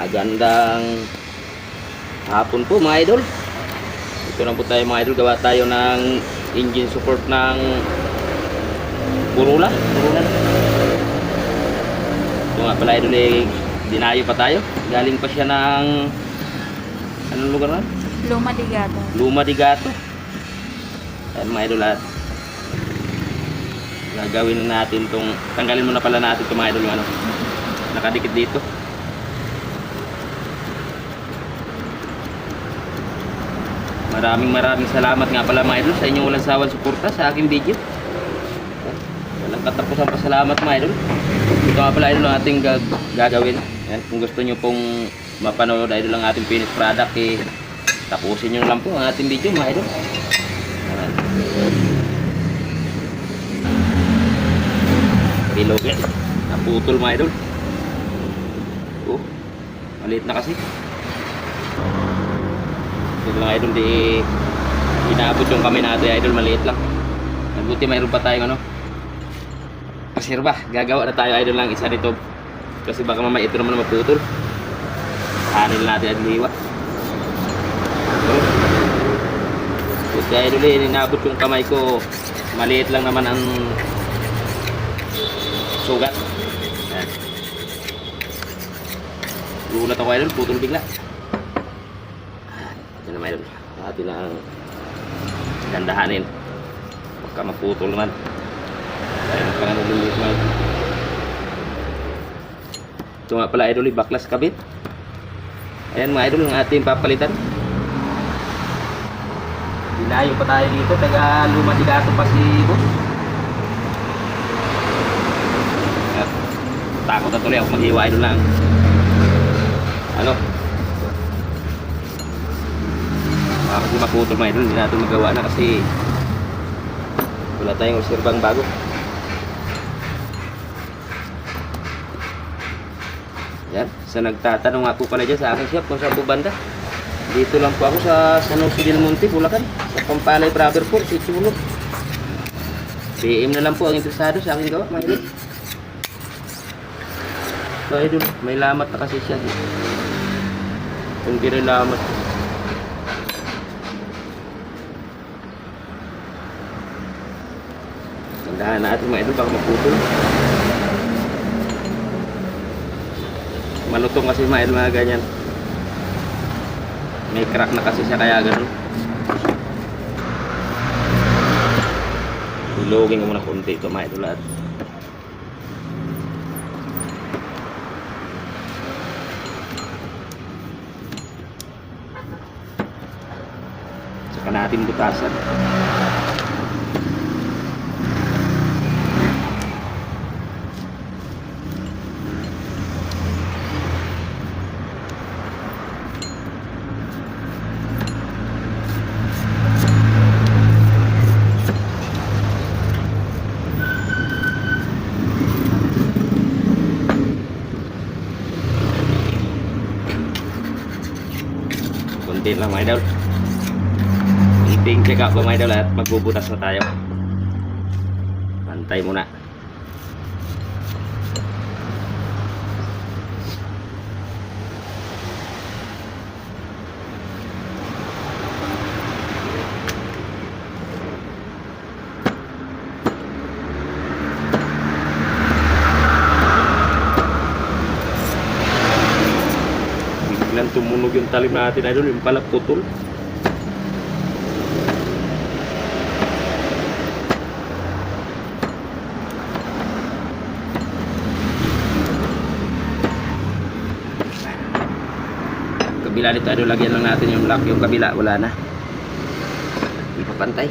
Magandang hapon po mga idol. Ito na po tayo mga idol. Gawa tayo ng engine support ng Corolla. Corolla. Ito nga pala idol eh, dinayo pa tayo. Galing pa siya ng anong lugar na? Luma de Gato. Luma de Gato. Ayan mga idol at gagawin na natin tong tanggalin muna pala natin itong mga idol yung ano nakadikit dito maraming maraming salamat nga pala mga idol sa inyong walang sawang suporta sa aking video walang katapusan pa salamat mga idol ito nga pala idol ang ating gag- gagawin Ayan, kung gusto nyo pong mapanood idol ang ating finished product eh, tapusin nyo lang po ang ating video mga idol Ayan. Bilog yan. Naputol mga idol. Oh, maliit na kasi. Ito mga idol, di inabot yung kami natin idol, maliit lang. Nabuti mayroon pa tayong ano. Kasi ba, gagawa na tayo idol lang isa nito. Kasi baka mamaya ito naman maputol. Hanin natin at liwa. Buti idol eh, yung kamay ko. Maliit lang naman ang sugat. Gulat ako idol, putol bigla. Ayan, Ito naman idol. Atin na ang dandahanin. Baka maputol naman. Ayan pa nga naliliit mga idol. Ito nga pala idol, baklas kabit. Ayan mga idol, ang ating papalitan. Dinayo pa tayo dito, taga lumadigato pa si boss. Takot na tuloy ako mag-iwa idol lang. Ano? Baka kasi maputol mga idol, hindi natin magawa na kasi wala tayong reservang bago. Yan, sa nagtatanong nga po pala dyan sa aking shop kung saan po banda. Dito lang po ako sa San Jose del Monte, Bulacan. Sa Pampalay Brother po, si Chulo. PM na lang po ang interesado sa aking gawa, mga idol. So, idol, may lamat na kasi siya. Kung di lamat. Tandaan natin mga idol, baka maputol. Malutong kasi mga idol, mga ganyan. May crack na kasi siya kaya ganun. Ilogin muna konti ito mga idol at Saka natin butasan. Kunti lang mga idol. Iting check up mga idol at magbubutas na tayo. Pantay muna. Tumunog yung talim natin idol, yung pala putol. kabila nito ano lagyan lang natin yung lock yung kabila. Wala na. Hindi pa pantay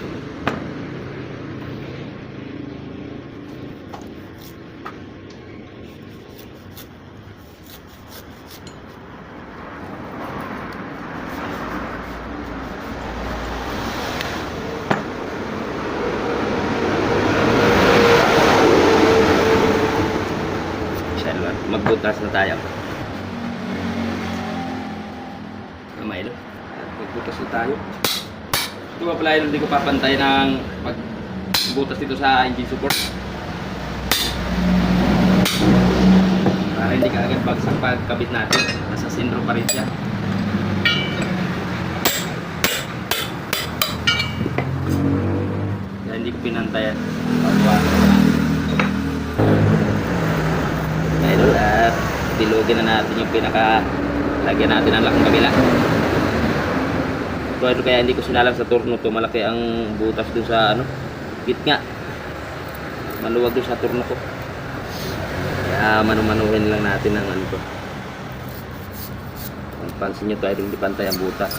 Siya magbutas na tayo kamay lo. Magbutas na tayo. Ito pa pala hindi ko papantay ng pagbutas dito sa engine support. Para hindi ka agad bagsak pagkabit natin. Nasa sentro pa rin siya. Kaya hindi ko pinantayan. Pagwa. Bilugin na natin yung pinaka lagyan natin ang lakong kabila. So idol kaya hindi ko sinalang sa turno to malaki ang butas dun sa ano gitna. Maluwag dun sa turno ko. Kaya manumanuhin lang natin ang ano to. Ang pansin nyo to idol hindi pantay ang butas.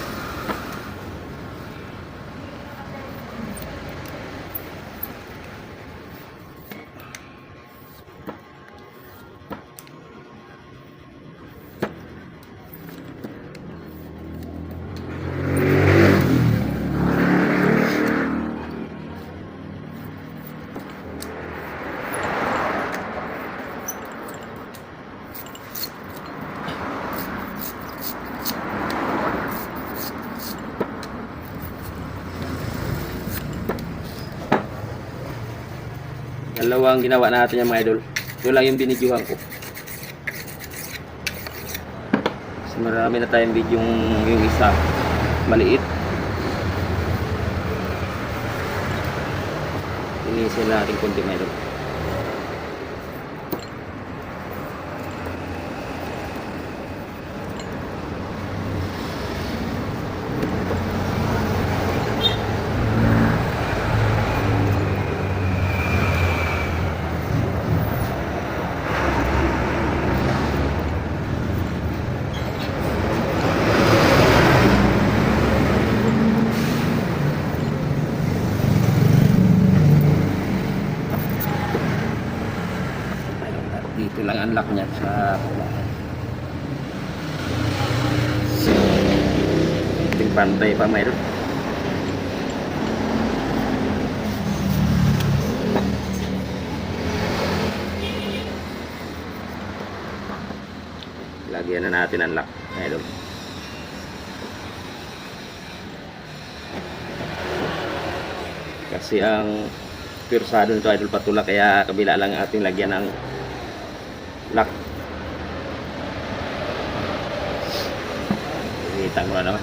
Dalawang ginawa natin yung mga idol. Ito lang yung binidyohan ko. Kasi marami na tayong video yung isa. Maliit. Inisin natin konti mga idol. Ayun, at dito lang ang lock niya sa Ting pantay pa mayroon. Lagyan na natin ang lock. Mayroon. Kasi ang pirsado nito idol patula kaya kabila lang ang ating lagyan ng lock. Kita ko na naman.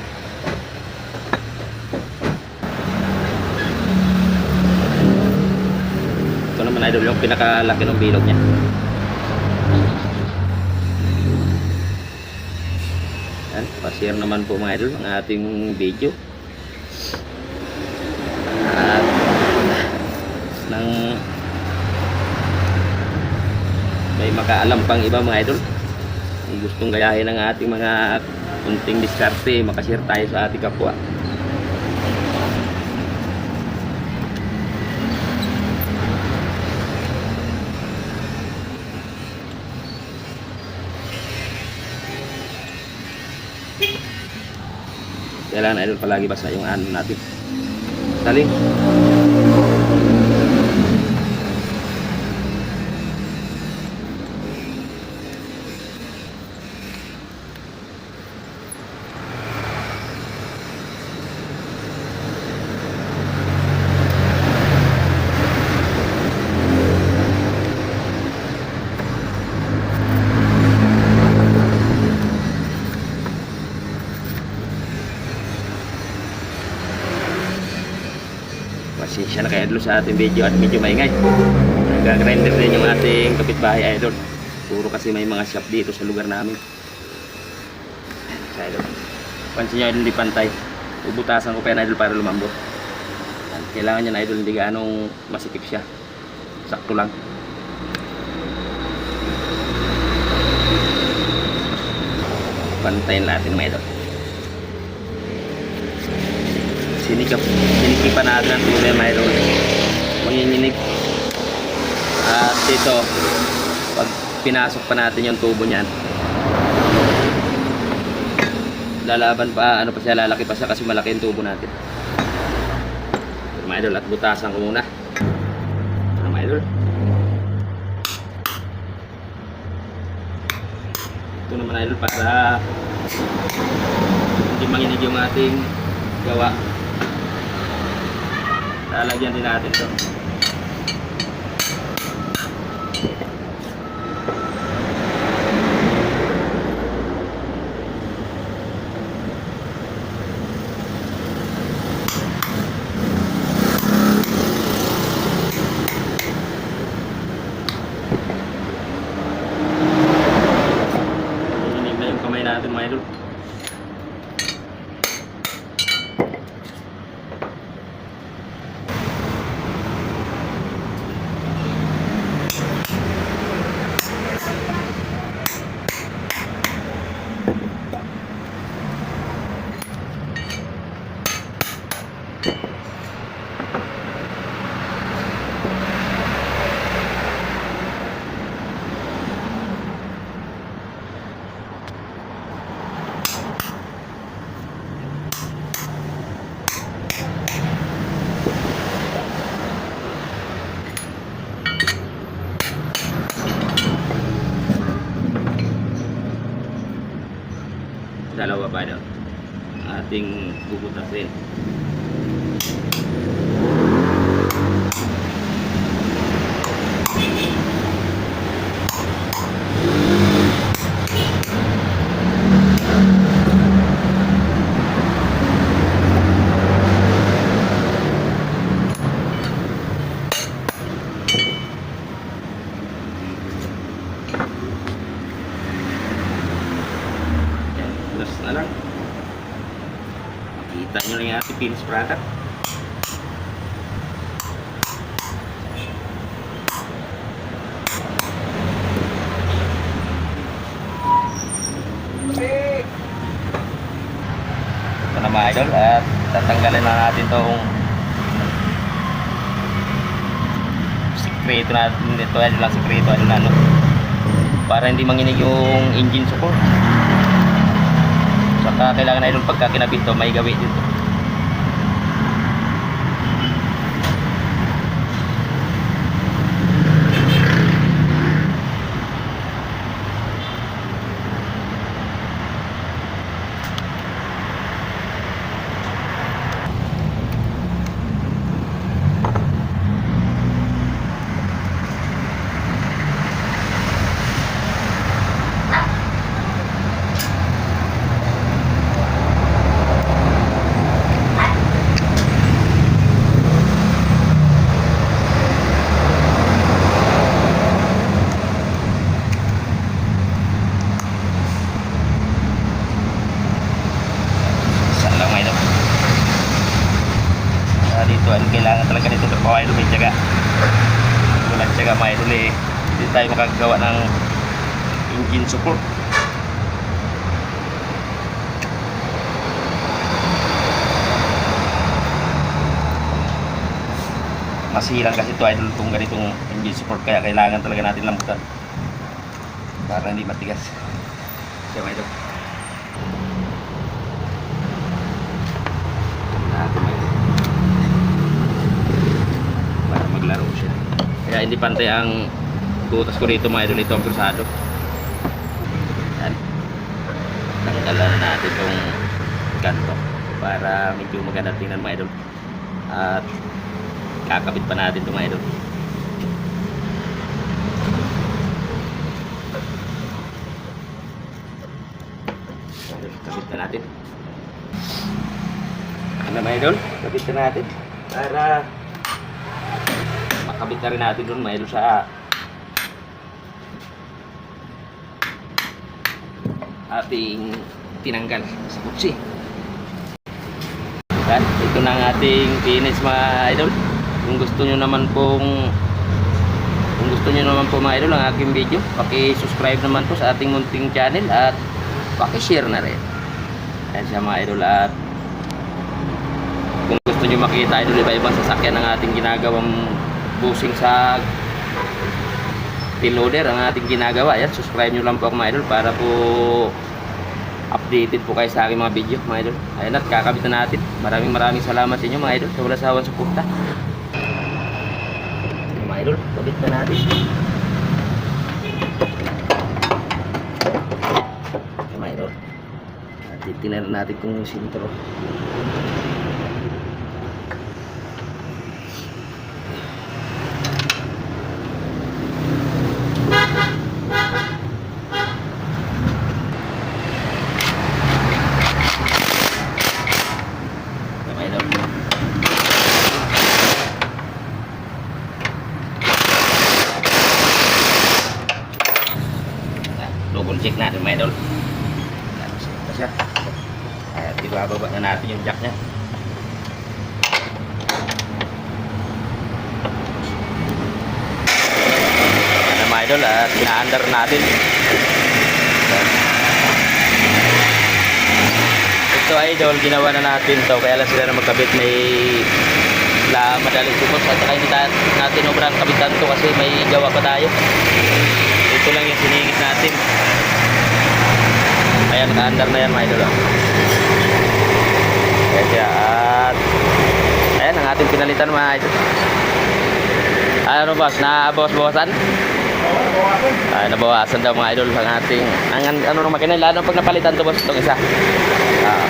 Ito naman idol yung pinakalaki ng bilog niya. Yan, pa-share naman po mga idol ang ating video. At nang may makaalam pang iba mga idol. Kung gustong gayahin ng ating mga kunting diskarte makashare tayo sa ating kapwa. Kailangan idol palagi basa yung ano natin. Taling Idol sa ating video at medyo maingay. Nag-grinder din yung ating kapitbahay Idol. Puro kasi may mga shop dito sa lugar namin. Idol. Pansin nyo Idol hindi pantay. Ubutasan ko pa yan Idol para lumambot. Kailangan niya na Idol hindi ganong masikip siya. Sakto lang. Pantayin natin mga Idol. Sinikap sinikipan natin ang tunay mayroon. Manginginig at dito pag pinasok pa natin yung tubo niyan lalaban pa ano pa siya lalaki pa siya kasi malaki yung tubo natin. Mga at butasan ko muna. Ano mga idol? Ito naman idol para hindi manginig yung ating gawa lalagyan din natin to idol. Dalawa pa idol. Ating bubutasin. Yan, plus na lang. Makita nyo lang yung ating finish product. Ito na mga idol at tatanggalin na natin tong sikreto natin ito ano lang sikreto ano ano para hindi manginig yung engine support Saka kailangan na yung pagka kinabit to, may gawin dito. Isa lang mga idol. Ah, dito, ano, kailangan talaga nito ng mga idol, may tiyaga. Walang tiyaga mga idol eh. Hindi tayo makagawa ng engine support. Masilang kasi ito idol itong ganitong engine support kaya kailangan talaga natin lambutan para hindi matigas. Kaya mga idol. may para maglaro siya kaya hindi pantay ang butas ko rito mga idol ito ang krusado. Yan. Tanggalan na natin itong ganto para medyo maganda tingnan mga idol. At kakabit pa natin ito mga idol. Kabit na natin. Ano mga idol, kabit na natin para makabit na rin natin doon mga idol sa ating tinanggal sa kutsi. Yan, ito na ang ating finish mga idol. Kung gusto nyo naman pong kung gusto nyo naman po mga idol ang aking video, paki-subscribe naman po sa ating munting channel at paki-share na rin. Ayan siya mga idol at kung gusto nyo makita idol iba-ibang sasakyan ng ating ginagawang busing sa loader ang ating ginagawa. Yan subscribe nyo lang po ako mga idol para po updated po kayo sa aking mga video mga idol. Ayun at kakabit na natin. Maraming maraming salamat sa inyo mga idol sa wala sawang suporta. Mga idol kabit na natin. Mga idol. At titignan natin kung sintro Ayun, mga idol double check natin mga idol siya. At ibababa na natin yung jack niya. Ano mga idol, at pina-under natin. Yan. Ito idol, ginawa na natin to kaya lang sila na magkabit may la madaling sukot at saka hindi natin obrang kabitan to kasi may gawa pa tayo. Ito lang yung siningit natin. Ayan, naka-under na yan mga idol. oh. Ayan siya. At ayan ang ating pinalitan mga idol. Ano boss, nabawas-bawasan? Ay, nabawasan daw mga idol ang ating ang ano ng makina lalo pag napalitan to boss itong isa. Ah,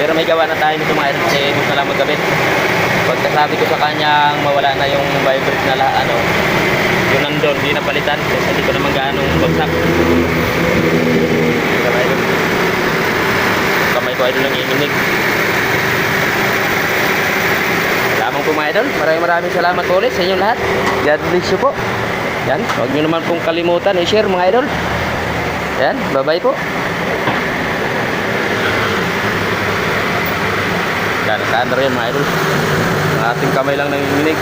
pero may gawa na tayo nito mga idol kasi gusto na lang magkabit. Pagkasabi ko sa kanya mawala na yung vibrate na la, ano yung nandun, hindi napalitan kasi hindi ko naman gaanong bagsak. Idol. Lang iminig. Salamat po mga idol. Maraming maraming salamat ulit sa inyong lahat. God bless you po. Yan. Huwag nyo naman pong kalimutan i-share mga idol. Yan. Bye-bye po. Yan. Saan na rin mga idol. Ang ating kamay lang nanginginig.